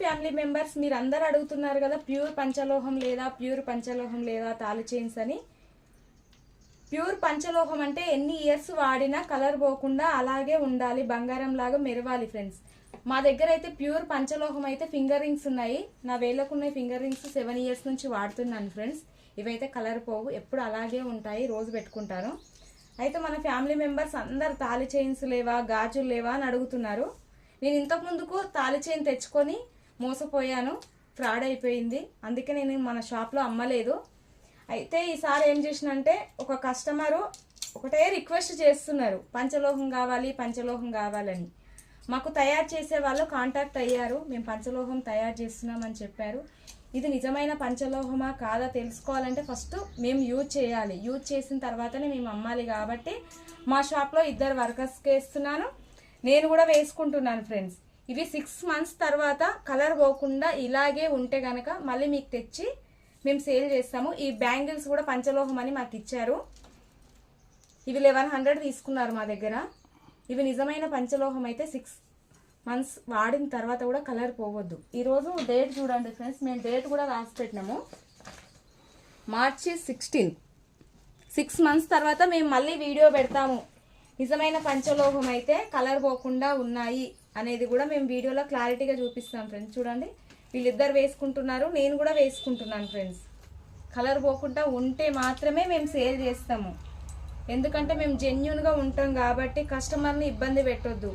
Family members మీరు అందరు అడుగుతున్నారు కదా ప్యూర్ పంచలోహం లేదా ప్యూర్ పంచలోహం లేదా తాళి చైన్స్ అని. ప్యూర్ పంచలోహం అంటే ఎన్ని ఇయర్స్ వాడినా కలర్ పోకుండా అలాగే ఉండాలి బంగారం లాగా మెరవాలి ఫ్రెండ్స్ మా దగ్గర అయితే ప్యూర్ పంచలోహం అయితే ఫింగర్ రింగ్స్ ఉన్నాయి. నా వేళ్ళకు ఉన్న ఫింగర్ రింగ్స్ సెవెన్ ఇయర్స్ నుంచి వాడుతున్నాను ఫ్రెండ్స్ ఇవైతే కలర్ పోవు ఎప్పుడు అలాగే ఉంటాయి రోజు పెట్టుకుంటాను. అయితే మన ఫ్యామిలీ మెంబర్స్ అందరు తాళి చైన్స్ లేవా గాజులు లేవా అని అడుగుతున్నారు. నేను ఇంతకు ముందుకు తాళి చైన్ తెచ్చుకొని మోసపోయాను ఫ్రాడ్ అయిపోయింది. అందుకే నేను మన షాప్లో అమ్మలేదు. అయితే ఈసారి ఏం చేసినంటే ఒక కస్టమరు ఒకటే రిక్వెస్ట్ చేస్తున్నారు. పంచలోహం కావాలి పంచలోహం కావాలని. మాకు తయారు చేసే వాళ్ళు కాంటాక్ట్ అయ్యారు. మేము పంచలోహం తయారు చేస్తున్నామని చెప్పారు. ఇది నిజమైన పంచలోహమా కాదా తెలుసుకోవాలంటే ఫస్ట్ మేము యూజ్ చేయాలి. యూజ్ చేసిన తర్వాతనే మేము అమ్మాలి కాబట్టి మా షాప్లో ఇద్దరు వర్కర్స్కి వేస్తున్నాను నేను కూడా వేసుకుంటున్నాను ఫ్రెండ్స్. ఇవి సిక్స్ మంత్స్ తర్వాత కలర్ పోకుండా ఇలాగే ఉంటే గనక మళ్ళీ మీకు తెచ్చి మేము సేల్ చేస్తాము. ఈ బ్యాంగిల్స్ కూడా పంచలోహం అని మాకు ఇచ్చారు. ఇవి లెవెన్ హండ్రెడ్ తీసుకున్నారు మా దగ్గర. ఇవి నిజమైన పంచలోహం అయితే సిక్స్ మంత్స్ వాడిన తర్వాత కూడా కలర్ పోవద్దు. ఈరోజు డేట్ చూడండి ఫ్రెండ్స్ మేము డేట్ కూడా రాసి పెట్టినాము. మార్చి సిక్స్టీన్ సిక్స్ మంత్స్ తర్వాత మేము మళ్ళీ వీడియో పెడతాము. నిజమైన పంచలోహం అయితే కలర్ పోకుండా ఉన్నాయి. అనేది కూడా మేము వీడియోలో క్లారిటీగా చూపిస్తాం ఫ్రెండ్స్. చూడండి. వీళ్ళిద్దరు వేసుకుంటున్నారు నేను కూడా వేసుకుంటున్నాను ఫ్రెండ్స్. కలర్ పోకుండా ఉంటే మాత్రమే మేము సేల్ చేస్తాము. ఎందుకంటే మేము జెన్యున్గా ఉంటాం కాబట్టి కస్టమర్ని ఇబ్బంది పెట్టొద్దు.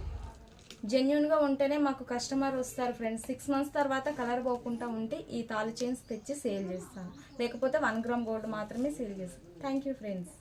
జెన్యున్గా ఉంటేనే మాకు కస్టమర్ వస్తారు ఫ్రెండ్స్. సిక్స్ మంత్స్ తర్వాత కలర్ పోకుండా ఉంటే ఈ తాళి చైన్స్ తెచ్చి సేల్ చేస్తాను. లేకపోతే వన్ గ్రామ్ గోల్డ్ మాత్రమే సేల్ చేస్తాను. Thank you friends.